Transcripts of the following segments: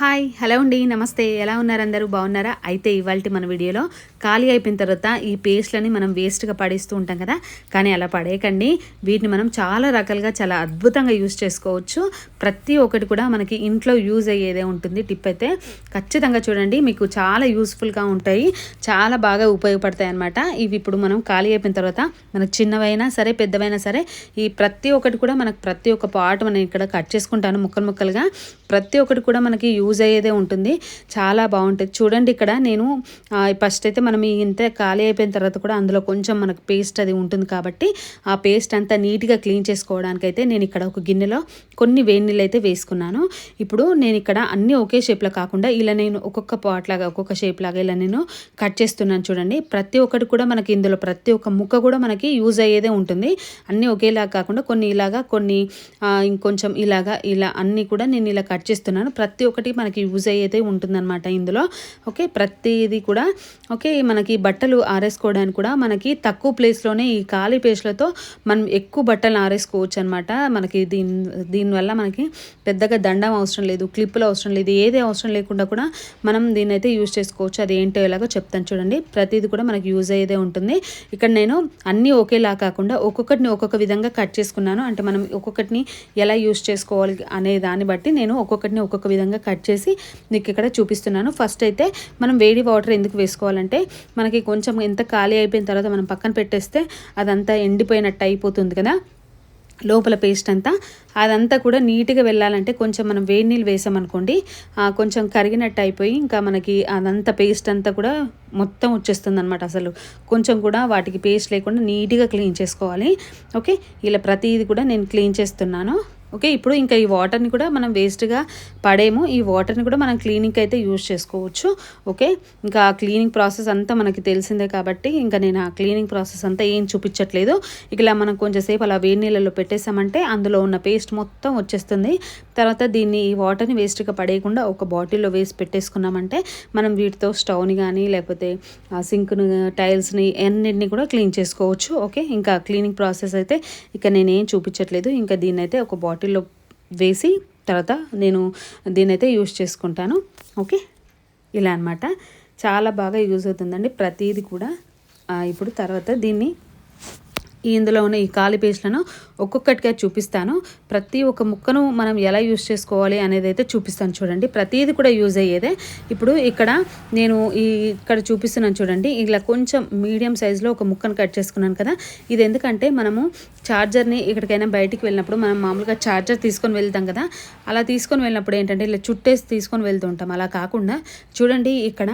Hi hello అండి నమస్తే. ఎలా ఉన్నారు అందరూ? బాగున్నారా? అయితే ఇవాళ మన వీడియోలో ఖాళీ అయిపోయిన తర్వాత ఈ పేస్ట్లని మనం వేస్ట్గా పడేస్తూ ఉంటాం కదా? కానీ అలా పడేయకండి. వీటిని మనం చాలా రకాలుగా చాలా అద్భుతంగా యూజ్ చేసుకోవచ్చు. ప్రతి ఒక్కటి కూడా మనకి ఇంట్లో యూజ్ అయ్యేదే ఉంటుంది. టిప్ అయితే ఖచ్చితంగా చూడండి. మీకు చాలా యూస్ఫుల్గా ఉంటాయి. చాలా బాగా ఉపయోగపడతాయి అనమాట ఇవి ఇప్పుడు మనం ఖాళీ అయిపోయిన తర్వాత మనకు చిన్నవైనా సరే పెద్దవైనా సరే ఈ ప్రతి ఒక్కటి కూడా మనకు ప్రతి ఒక్క పార్ట్ మనం ఇక్కడ కట్ చేసుకుంటాను ముక్కలు ముక్కలుగా. ప్రతి ఒక్కటి కూడా మనకి యూజ్ యూజ్ అయ్యేదే ఉంటుంది. చాలా బాగుంటుంది. చూడండి ఇక్కడ నేను ఫస్ట్ అయితే మనం ఇంత ఖాళీ అయిపోయిన తర్వాత కూడా అందులో కొంచెం మనకు పేస్ట్ అది ఉంటుంది కాబట్టి ఆ పేస్ట్ అంతా నీట్గా క్లీన్ చేసుకోవడానికి అయితే నేను ఇక్కడ ఒక గిన్నెలో కొన్ని వేడి నీళ్ళు అయితే వేసుకున్నాను. ఇప్పుడు నేను ఇక్కడ అన్నీ ఒకే షేప్లో కాకుండా ఇలా నేను ఒక్కొక్క పాట్ లాగా ఒక్కొక్క షేప్ లాగా ఇలా నేను కట్ చేస్తున్నాను చూడండి. ప్రతి ఒక్కటి కూడా మనకి ఇందులో ప్రతి ఒక్క ముక్క కూడా మనకి యూజ్ అయ్యేదే ఉంటుంది. అన్నీ ఒకేలాగా కాకుండా కొన్ని ఇలాగా కొన్ని ఇంకొంచెం ఇలాగా ఇలా అన్నీ కూడా నేను ఇలా కట్ చేస్తున్నాను. ప్రతి ఒక్కటి మనకి యూజ్ అయ్యేదే ఉంటుందన్నమాట ఇందులో. ఓకే ప్రతిది కూడా ఓకే మనకి బట్టలు ఆరేసుకోవడానికి కూడా మనకి తక్కువ ప్లేస్లోనే ఈ ఖాళీ పేస్ట్లతో మనం ఎక్కువ బట్టలు ఆరేసుకోవచ్చు అనమాట మనకి దీని దీనివల్ల మనకి పెద్దగా దండం అవసరం లేదు క్లిప్పులు అవసరం లేదు ఏది అవసరం లేకుండా కూడా మనం దీన్ని అయితే యూజ్ చేసుకోవచ్చు. అది ఏంటో ఎలాగో చెప్తాను చూడండి. ప్రతిది కూడా మనకి యూజ్ అయ్యేదే ఉంటుంది. ఇక్కడ నేను అన్నీ ఒకేలా కాకుండా ఒక్కొక్కటిని ఒక్కొక్క విధంగా కట్ చేసుకున్నాను. అంటే మనం ఒక్కొక్కటిని ఎలా యూజ్ చేసుకోవాలి అనే దాన్ని బట్టి నేను ఒక్కొక్కటిని ఒక్కొక్క విధంగా కట్ చేసి మీకు ఇక్కడ చూపిస్తున్నాను. ఫస్ట్ అయితే మనం వేడి వాటర్ ఎందుకు వేసుకోవాలంటే మనకి కొంచెం ఎంత ఖాళీ అయిపోయిన తర్వాత మనం పక్కన పెట్టేస్తే అదంతా ఎండిపోయినట్టు అయిపోతుంది కదా. లోపల పేస్ట్ అంతా అదంతా కూడా నీట్గా వెళ్ళాలంటే కొంచెం మనం వేడి నీళ్ళు వేసామనుకోండి కొంచెం కరిగినట్టు అయిపోయి ఇంకా మనకి అదంతా పేస్ట్ అంతా కూడా మొత్తం వచ్చేస్తుంది అనమాట అసలు. కొంచెం కూడా వాటికి పేస్ట్ లేకుండా నీట్గా క్లీన్ చేసుకోవాలి. ఓకే? ఇలా ప్రతిదీ కూడా నేను క్లీన్ చేస్తున్నాను. ఓకే ఇప్పుడు ఇంకా ఈ వాటర్ని కూడా మనం వేస్ట్గా పడేము. ఈ వాటర్ని కూడా మనం క్లీనింగ్ అయితే యూజ్ చేసుకోవచ్చు. ఓకే ఇంకా ఆ క్లీనింగ్ ప్రాసెస్ అంతా మనకి తెలిసిందే కాబట్టి ఇంకా నేను ఆ క్లీనింగ్ ప్రాసెస్ అంతా ఏం చూపించట్లేదు. ఇలా మనం కొంచెంసేపు అలా వేడి నీళ్ళలో పెట్టేసామంటే అందులో ఉన్న పేస్ట్ మొత్తం వచ్చేస్తుంది. తర్వాత దీన్ని ఈ వాటర్ని వేస్ట్గా పడేయకుండా ఒక బాటిల్లో వేసి పెట్టేసుకున్నామంటే మనం వీటితో స్టవ్ని కానీ లేకపోతే సింక్ను టైల్స్ని అన్నింటినీ కూడా క్లీన్ చేసుకోవచ్చు. ఓకే ఇంకా క్లీనింగ్ ప్రాసెస్ అయితే ఇక నేనేం చూపించట్లేదు. ఇంకా దీన్ని అయితే ఒక బాటిల్ బాటిల్లో వేసి తర్వాత నేను దీని అయితే యూస్ చేసుకుంటాను. ఓకే? ఇలా అనమాట చాలా బాగా యూజ్ అవుతుందండి. ప్రతిదీ కూడా. ఇప్పుడు తర్వాత దీన్ని ఇందులో ఉన్న ఈ కాలి పేస్ట్లను ఒక్కొక్కటిగా చూపిస్తాను. ప్రతి ఒక్క ముక్కను మనం ఎలా యూజ్ చేసుకోవాలి అనేది అయితే చూపిస్తాను చూడండి. ప్రతిది కూడా యూజ్ అయ్యేదే. ఇప్పుడు ఇక్కడ నేను ఈ ఇక్కడ చూపిస్తున్నాను చూడండి. ఇలా కొంచెం మీడియం సైజులో ఒక ముక్కను కట్ చేసుకున్నాను కదా. ఇది ఎందుకంటే మనము ఛార్జర్ని ఎక్కడికైనా బయటికి వెళ్ళినప్పుడు మనం మామూలుగా ఛార్జర్ తీసుకొని వెళ్తాం కదా. అలా తీసుకొని వెళ్ళినప్పుడు ఏంటంటే ఇలా చుట్టేసి తీసుకొని వెళ్తుంటాం అలా కాకుండా చూడండి ఇక్కడ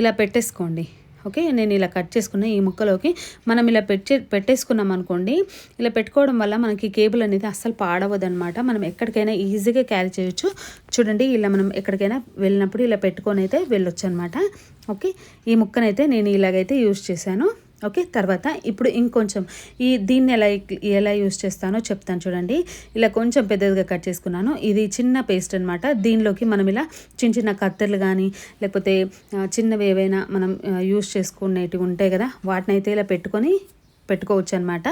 ఇలా పెట్టేసుకోండి. ఓకే? నేను ఇలా కట్ చేసుకున్న ఈ ముక్కలోకి మనం ఇలా పెట్టే పెట్టేసుకున్నాం అనుకోండి ఇలా పెట్టుకోవడం వల్ల మనకి కేబుల్ అనేది అస్సలు పాడవద్దు అనమాట మనం ఎక్కడికైనా ఈజీగా క్యారీ చేయొచ్చు. చూడండి ఇలా మనం ఎక్కడికైనా వెళ్ళినప్పుడు ఇలా పెట్టుకొని అయితే వెళ్ళొచ్చు అనమాట ఓకే? ఈ ముక్కనైతే నేను ఇలాగైతే యూజ్ చేశాను. ఓకే తర్వాత ఇప్పుడు ఇంకొంచెం ఈ దీన్ని ఎలా ఎలా యూస్ చేస్తానో చెప్తాను చూడండి. ఇలా కొంచెం పెద్దదిగా కట్ చేసుకున్నాను. ఇది చిన్న పేస్ట్ అనమాట దీనిలోకి మనం ఇలా చిన్న చిన్న కత్తెర్లు కానీ లేకపోతే చిన్నవి ఏవైనా మనం యూస్ చేసుకునేటివి ఉంటాయి కదా వాటిని అయితే ఇలా పెట్టుకొని పెట్టుకోవచ్చు అనమాట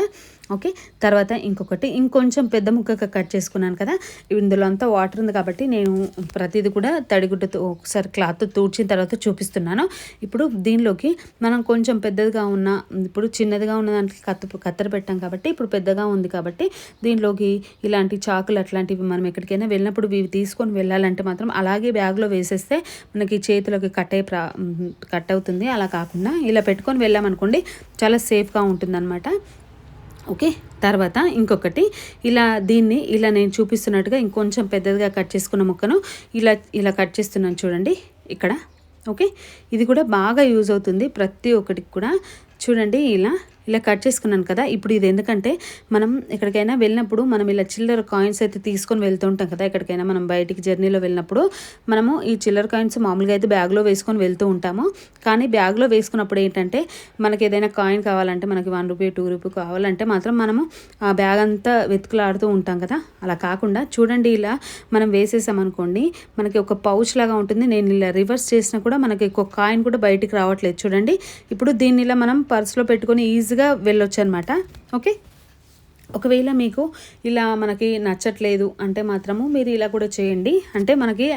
ఓకే? తర్వాత ఇంకొకటి ఇంకొంచెం పెద్ద ముక్కగా కట్ చేసుకున్నాను కదా ఇందులో అంతా వాటర్ ఉంది కాబట్టి నేను ప్రతిదీ కూడా తడిగుడ్డతో ఒకసారి క్లాత్ తూడ్చిన తర్వాత చూపిస్తున్నాను. ఇప్పుడు దీనిలోకి మనం కొంచెం పెద్దదిగా ఉన్న ఇప్పుడు చిన్నదిగా ఉన్న దానికి కత్త కత్తెర పెట్టాం కాబట్టి ఇప్పుడు పెద్దగా ఉంది కాబట్టి దీనిలోకి ఇలాంటి చాకులు అట్లాంటివి మనం ఎక్కడికైనా వెళ్ళినప్పుడు ఇవి తీసుకొని వెళ్ళాలంటే మాత్రం అలాగే బ్యాగ్లో వేసేస్తే మనకి చేతిలోకి కట్ అయి కట్ అవుతుంది. అలా కాకుండా ఇలా పెట్టుకొని వెళ్ళామనుకోండి చాలా సేఫ్గా ఉంటుందన్నమాట. ఓకే? తర్వాత ఇంకొకటి ఇలా దీన్ని ఇలా నేను చూపిస్తున్నట్టుగా ఇంకొంచెం పెద్దదిగా కట్ చేసుకున్న ముక్కను ఇలా ఇలా కట్ చేస్తున్నాను చూడండి ఇక్కడ. ఓకే? ఇది కూడా బాగా యూజ్ అవుతుంది ప్రతి ఒక్కటికి కూడా. చూడండి ఇలా ఇలా కట్ చేసుకున్నాను కదా ఇప్పుడు ఇది ఎందుకంటే మనం ఎక్కడికైనా వెళ్ళినప్పుడు మనం ఇలా చిల్లర కాయిన్స్ అయితే తీసుకొని వెళ్తూ ఉంటాం కదా ఎక్కడికైనా మనం బయటికి జర్నీలో వెళ్ళినప్పుడు మనము ఈ చిల్లర కాయిన్స్ మామూలుగా అయితే బ్యాగ్లో వేసుకొని వెళ్తూ ఉంటాము. కానీ బ్యాగ్లో వేసుకున్నప్పుడు ఏంటంటే మనకి ఏదైనా కాయిన్ కావాలంటే మనకి వన్ రూపీ టూ రూపీ కావాలంటే మాత్రం మనము ఆ బ్యాగ్ అంతా వెతుకులాడుతూ ఉంటాం కదా. అలా కాకుండా చూడండి ఇలా మనం వేసేసామనుకోండి మనకి ఒక పౌచ్ లాగా ఉంటుంది. నేను ఇలా రివర్స్ చేసినా కూడా మనకి ఒక కాయిన్ కూడా బయటికి రావట్లేదు. చూడండి ఇప్పుడు దీన్ని ఇలా మనం పర్స్లో పెట్టుకొని ఈజీ ఈజీగా వెళ్ళొచ్చు అనమాట ఓకే? ఒకవేళ మీకు ఇలా మనకి నచ్చట్లేదు అంటే మాత్రము మీరు ఇలా కూడా చేయండి. అంటే మనకి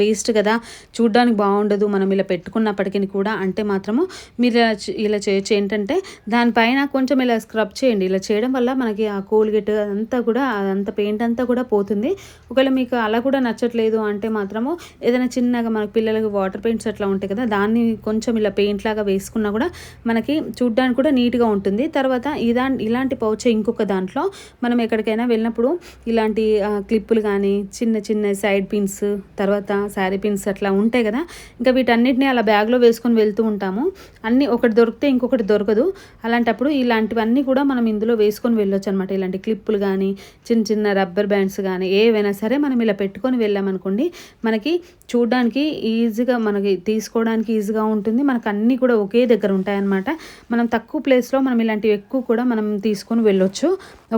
పేస్ట్ కదా చూడ్డానికి బాగుండదు మనం ఇలా పెట్టుకున్నప్పటికీ కూడా అంటే మాత్రము మీరు ఇలా ఇలా చేయొచ్చు. ఏంటంటే దానిపైన కొంచెం ఇలా స్క్రబ్ చేయండి. ఇలా చేయడం వల్ల మనకి ఆ కోల్గేట్ అంతా కూడా అదంతా పెయింట్ అంతా కూడా పోతుంది. ఒకవేళ మీకు అలా కూడా నచ్చట్లేదు అంటే మాత్రము ఏదైనా చిన్నగా మన పిల్లలకి వాటర్ పెయింట్స్ అట్లా ఉంటాయి కదా దాన్ని కొంచెం ఇలా పెయింట్ లాగా వేసుకున్నా కూడా మనకి చూడ్డానికి కూడా నీట్గా ఉంటుంది. తర్వాత ఇదా ఇలాంటి పౌచ్ ఇంకొక దాంట్లో మనం ఎక్కడికైనా వెళ్ళినప్పుడు ఇలాంటి క్లిప్పులు కానీ చిన్న చిన్న సైడ్ పిన్స్ తర్వాత శారీ పిన్స్ అట్లా ఉంటాయి కదా. ఇంకా వీటన్నిటిని అలా బ్యాగ్లో వేసుకొని వెళ్తూ ఉంటాము. అన్నీ ఒకటి దొరికితే ఇంకొకటి దొరకదు. అలాంటప్పుడు ఇలాంటివన్నీ కూడా మనం ఇందులో వేసుకొని వెళ్ళొచ్చు అనమాట ఇలాంటి క్లిప్పులు కానీ చిన్న చిన్న రబ్బర్ బ్యాండ్స్ కానీ ఏవైనా సరే మనం ఇలా పెట్టుకొని వెళ్ళామనుకోండి మనకి చూడడానికి ఈజీగా మనకి తీసుకోవడానికి ఈజీగా ఉంటుంది. మనకు అన్నీ కూడా ఒకే దగ్గర ఉంటాయన్నమాట. మనం తక్కువ ప్లేస్లో మనం ఇలాంటివి ఎక్కువ కూడా మనం తీసుకొని వెళ్ళొచ్చు.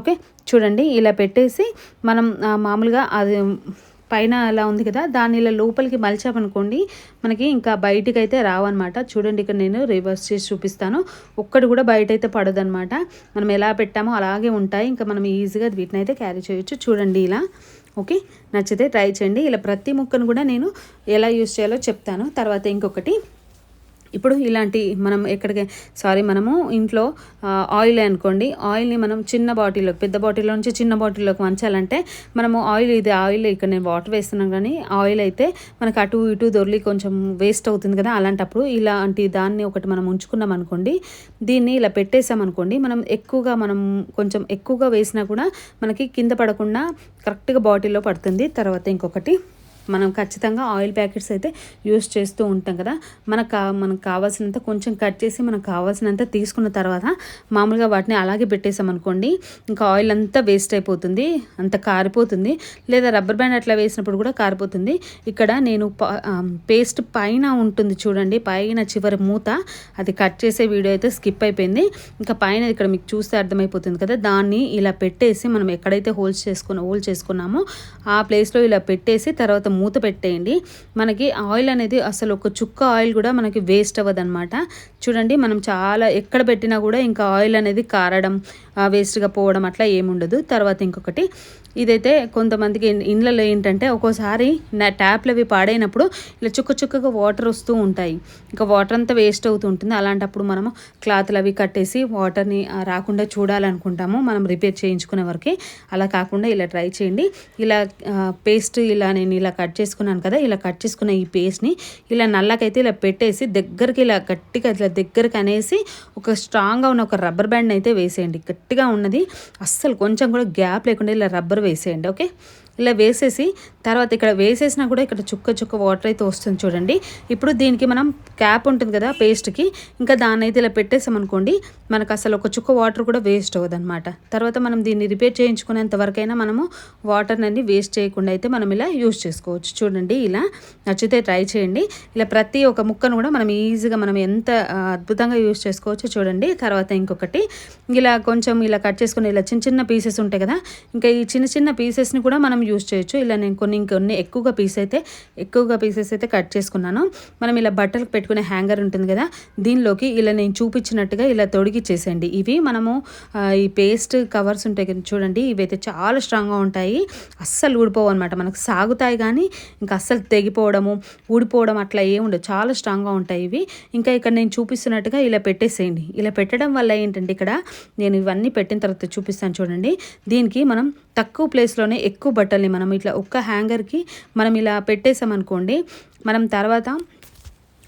ఓకే? చూడండి ఇలా పెట్టేసి మనం మామూలుగా అది పైన అలా ఉంది కదా దాన్ని ఇలా లోపలికి మలిచామనుకోండి మనకి ఇంకా బయటికి అయితే రావన్నమాట. చూడండి ఇక్కడ నేను రివర్స్ చేసి చూపిస్తాను. ఒక్కటి కూడా బయట అయితే పడదనమాట మనం ఎలా పెట్టామో అలాగే ఉంటాయి. ఇంకా మనం ఈజీగా వీటిని అయితే క్యారీ చేయొచ్చు. చూడండి ఇలా. ఓకే? నచ్చితే ట్రై చేయండి. ఇలా ప్రతి ముక్కను కూడా నేను ఎలా యూస్ చేయాలో చెప్తాను. తర్వాత ఇంకొకటి ఇప్పుడు ఇలాంటి మనం ఎక్కడికి సారీ మనము ఇంట్లో ఆయిల్ అనుకోండి. ఆయిల్ని మనం చిన్న బాటిల్లో పెద్ద బాటిల్లో నుంచి చిన్న బాటిల్లోకి వంచాలంటే మనము ఆయిల్ ఇది ఆయిల్ ఇక్కడ నేను వాటర్ వేస్తున్నాను కానీ ఆయిల్ అయితే మనకు అటు ఇటు దొరికి కొంచెం వేస్ట్ అవుతుంది కదా అలాంటప్పుడు ఇలాంటి దాన్ని ఒకటి మనం ఉంచుకున్నాం అనుకోండి దీన్ని ఇలా పెట్టేసాం అనుకోండి మనం ఎక్కువగా మనం కొంచెం ఎక్కువగా వేసినా కూడా మనకి కింద పడకుండా కరెక్ట్గా బాటిల్లో పడుతుంది. తర్వాత ఇంకొకటి మనం ఖచ్చితంగా ఆయిల్ ప్యాకెట్స్ అయితే యూస్ చేస్తూ ఉంటాం కదా. మనకు కా మనకు కావాల్సినంత కొంచెం కట్ చేసి మనకు కావాల్సినంత తీసుకున్న తర్వాత మామూలుగా వాటిని అలాగే పెట్టేసామనుకోండి ఇంకా ఆయిల్ అంతా వేస్ట్ అయిపోతుంది అంత కారిపోతుంది. లేదా రబ్బర్ బ్యాండ్ అట్లా వేసినప్పుడు కూడా కారిపోతుంది. ఇక్కడ నేను పేస్ట్ పైన ఉంటుంది చూడండి పైన చివరి మూత. అది కట్ చేసే వీడియో అయితే స్కిప్ అయిపోయింది. ఇంకా పైన ఇక్కడ మీకు చూస్తే అర్థమైపోతుంది కదా దాన్ని ఇలా పెట్టేసి మనం ఎక్కడైతే హోల్స్ చేసుకున్న హోల్ చేసుకున్నామో ఆ ప్లేస్లో ఇలా పెట్టేసి తర్వాత మూత పెట్టేయండి. మనకి ఆయిల్ అనేది అసలు ఒక చుక్క ఆయిల్ కూడా మనకి వేస్ట్ అవ్వదన్నమాట. చూడండి మనం చాలా ఎక్కడ పెట్టినా కూడా ఇంకా ఆయిల్ అనేది కారడం వేస్ట్గా పోవడం అట్లా ఏముండదు. తర్వాత ఇంకొకటి ఇదైతే కొంతమందికి ఇండ్లలో ఏంటంటే ఒక్కోసారి నా ట్యాప్లు అవి పాడైనప్పుడు ఇలా చుక్క చుక్కగా వాటర్ వస్తూ ఉంటాయి. ఇంకా వాటర్ అంతా వేస్ట్ అవుతూ ఉంటుంది. అలాంటప్పుడు మనము క్లాత్లు అవి కట్టేసి వాటర్ని రాకుండా చూడాలనుకుంటాము. మనం రిపేర్ చేయించుకునే వరకు. అలా కాకుండా ఇలా ట్రై చేయండి. ఇలా పేస్ట్ ఇలా నేను ఇలా కట్ చేసుకున్నాను కదా ఇలా కట్ చేసుకున్న ఈ పేస్ట్ని ఇలా నల్లకైతే ఇలా పెట్టేసి దగ్గరికి ఇలా గట్టిగా ఇట్లా దగ్గరికి అనేసి ఒక స్ట్రాంగ్గా ఉన్న ఒక రబ్బర్ బ్యాండ్ అయితే వేసేయండి. గట్టిగా ఉన్నది. అస్సలు కొంచెం కూడా గ్యాప్ లేకుండా ఇలా రబ్బర్ వేసేయండి ఓకే ఇలా వేసేసి తర్వాత ఇక్కడ వేసేసినా కూడా ఇక్కడ చుక్క చుక్క వాటర్ అయితే వస్తుంది చూడండి. ఇప్పుడు దీనికి మనం క్యాప్ ఉంటుంది కదా పేస్ట్కి ఇంకా దాన్ని అయితే ఇలా పెట్టేసామనుకోండి మనకు అసలు ఒక చుక్క వాటర్ కూడా వేస్ట్ అవ్వదన్నమాట. తర్వాత మనం దీన్ని రిపేర్ చేయించుకునేంత వరకైనా మనము వాటర్ని వేస్ట్ చేయకుండా అయితే మనం ఇలా యూజ్ చేసుకోవచ్చు. చూడండి ఇలా నచ్చితే ట్రై చేయండి. ఇలా ప్రతి ఒక్క ముక్కను కూడా మనం ఈజీగా మనం ఎంత అద్భుతంగా యూజ్ చేసుకోవచ్చు చూడండి. తర్వాత ఇంకొకటి ఇలా కొంచెం ఇలా కట్ చేసుకుని ఇలా చిన్న చిన్న పీసెస్ ఉంటాయి కదా ఇంకా ఈ చిన్న చిన్న పీసెస్ని కూడా మనం యూస్ చేయొచ్చు. ఇలా నేను కొన్ని ఇంకొన్ని ఎక్కువగా పీస్ అయితే ఎక్కువగా పీసెస్ అయితే కట్ చేసుకున్నాను. మనం ఇలా బట్టలకు పెట్టుకునే హ్యాంగర్ ఉంటుంది కదా దీనిలోకి ఇలా నేను చూపించినట్టుగా ఇలా తొడిగిచ్చేసేయండి. ఇవి మనము ఈ పేస్ట్ కవర్స్ ఉంటాయి కదా చూడండి ఇవి అయితే చాలా స్ట్రాంగ్గా ఉంటాయి. అస్సలు ఊడిపోవు అనమాట మనకు సాగుతాయి కానీ ఇంకా అస్సలు తెగిపోవడము ఊడిపోవడం అట్లా ఏముండదు చాలా స్ట్రాంగ్గా ఉంటాయి ఇవి. ఇంకా ఇక్కడ నేను చూపిస్తున్నట్టుగా ఇలా పెట్టేసేయండి. ఇలా పెట్టడం వల్ల ఏంటంటే ఇక్కడ నేను ఇవన్నీ పెట్టిన తర్వాత చూపిస్తాను చూడండి. దీనికి మనం తక్కువ ప్లేస్లోనే ఎక్కువ బట్టల్ని మనం ఇట్లా ఒక్క హ్యాంగర్కి మనం ఇలా పెట్టేసామనుకోండి మనం తర్వాత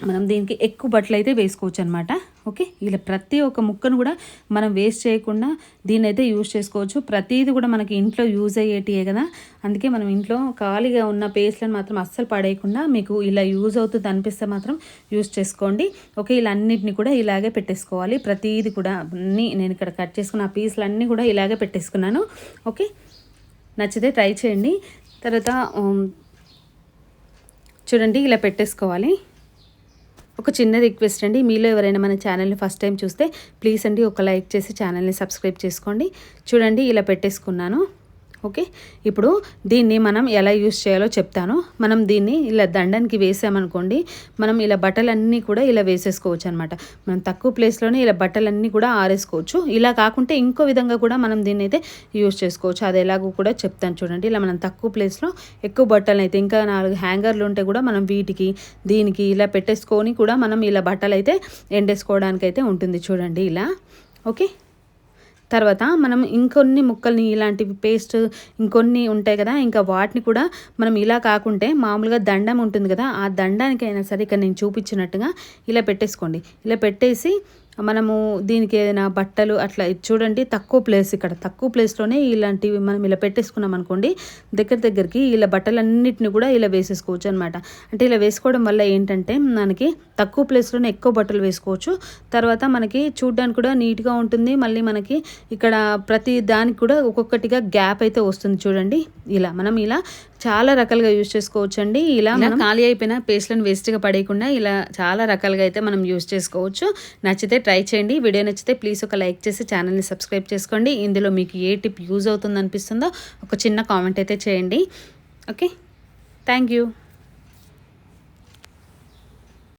మనం దీనికి ఎక్కువ బట్టలు అయితే వేసుకోవచ్చు అనమాట ఓకే? ఇలా ప్రతి ఒక్క ముక్కను కూడా మనం వేస్ట్ చేయకుండా దీన్ని అయితే యూజ్ చేసుకోవచ్చు. ప్రతిదీ కూడా మనకి ఇంట్లో యూజ్ అయ్యేటియే కదా. అందుకే మనం ఇంట్లో ఖాళీగా ఉన్న పేస్ట్లను మాత్రం అస్సలు పడేయకుండా మీకు ఇలా యూజ్ అవుతుంది అనిపిస్తే మాత్రం యూజ్ చేసుకోండి. ఓకే? ఇలా అన్నిటిని కూడా ఇలాగే పెట్టేసుకోవాలి. ప్రతిదీ కూడా అన్నీ నేను ఇక్కడ కట్ చేసుకున్న ఆ పీసులు అన్నీ కూడా ఇలాగే పెట్టేసుకున్నాను. ఓకే? నచ్చితే ట్రై చేయండి. తర్వాత చూడండి ఇలా పెట్టేసుకోవాలి. ఒక చిన్న రిక్వెస్ట్ అండి. మీలో ఎవరైనా మన ఛానల్ని ఫస్ట్ టైం చూస్తే ప్లీజ్ అండి ఒక లైక్ చేసి ఛానల్ని సబ్స్క్రైబ్ చేసుకోండి. చూడండి ఇలా పెట్టేసుకున్నాను. ఓకే? ఇప్పుడు దీన్ని మనం ఎలా యూస్ చేయాలో చెప్తాను. మనం దీన్ని ఇలా దండానికి వేసామనుకోండి మనం ఇలా బట్టలన్నీ కూడా ఇలా వేసేసుకోవచ్చు అనమాట మనం తక్కువ ప్లేస్లోనే ఇలా బట్టలన్నీ కూడా ఆరేసుకోవచ్చు. ఇలా కాకుంటే ఇంకో విధంగా కూడా మనం దీన్ని అయితే యూస్ చేసుకోవచ్చు. అది ఎలాగో కూడా చెప్తాను చూడండి. ఇలా మనం తక్కువ ప్లేస్లో ఎక్కువ బట్టలు అయితే ఇంకా నాలుగు హ్యాంగర్లు ఉంటే కూడా మనం వీటికి దీనికి ఇలా పెట్టేసుకొని కూడా మనం ఇలా బట్టలు అయితే ఎండేసుకోవడానికి అయితే ఉంటుంది చూడండి ఇలా. ఓకే? తర్వాత మనం ఇంకొన్ని ముక్కల్ని ఇలాంటివి పేస్ట్ ఇంకొన్ని ఉంటాయి కదా ఇంకా వాటిని కూడా మనం ఇలా కాకుంటే మామూలుగా దండం ఉంటుంది కదా ఆ దండానికైనా సరే ఇక్కడ నేను చూపించినట్టుగా ఇలా పెట్టేసుకోండి. ఇలా పెట్టేసి మనము దీనికి ఏదైనా బట్టలు అట్లా చూడండి తక్కువ ప్లేస్ ఇక్కడ. తక్కువ ప్లేస్లోనే ఇలాంటివి మనం ఇలా పెట్టేసుకున్నాం అనుకోండి దగ్గర దగ్గరికి ఇలా బట్టలన్నిటిని కూడా ఇలా వేసేసుకోవచ్చు అనమాట అంటే ఇలా వేసుకోవడం వల్ల ఏంటంటే మనకి తక్కువ ప్లేస్లోనే ఎక్కువ బట్టలు వేసుకోవచ్చు. తర్వాత మనకి చూడడానికి కూడా నీట్గా ఉంటుంది. మళ్ళీ మనకి ఇక్కడ ప్రతి దానికి కూడా ఒక్కొక్కటిగా గ్యాప్ అయితే వస్తుంది చూడండి. ఇలా మనం ఇలా చాలా రకాలుగా యూజ్ చేసుకోవచ్చు అండి ఇలా మనం ఖాళీ అయిపోయిన పేస్ట్లను వేస్ట్గా పడేయకుండా ఇలా చాలా రకాలుగా అయితే మనం యూజ్ చేసుకోవచ్చు. నచ్చితే ట్రై చేయండి. వీడియో నచ్చితే ప్లీజ్ ఒక లైక్ చేసి ఛానల్ని సబ్స్క్రైబ్ చేసుకోండి. ఇందులో మీకు ఏ టిప్ యూజ్ అవుతుంది అనిపిస్తుందో ఒక చిన్న కామెంట్ అయితే చేయండి. ఓకే? Thank you.